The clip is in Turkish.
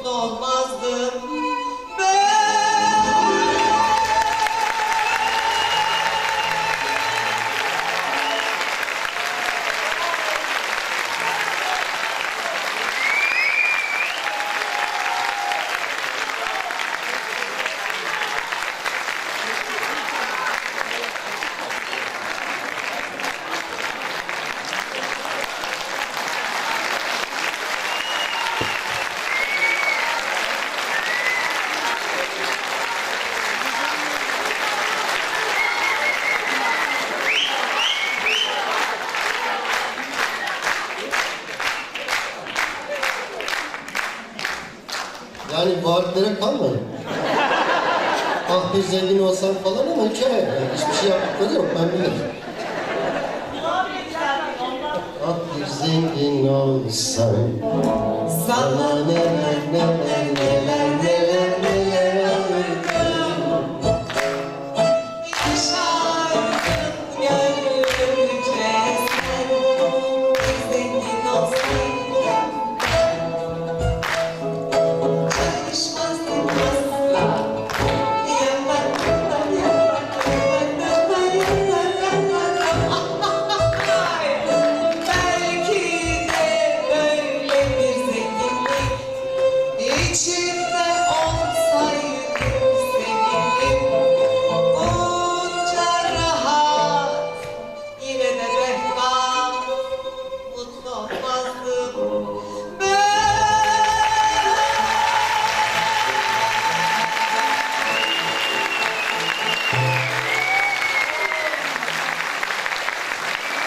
mutlu olmazdım. Harflere kalmadı. ah bir zengin olsam falan ama hikaye. Yani hiçbir şey yaptıkları yok ben bilirim. Ah bir zengin olsam sana neler neler neler neler Şimdi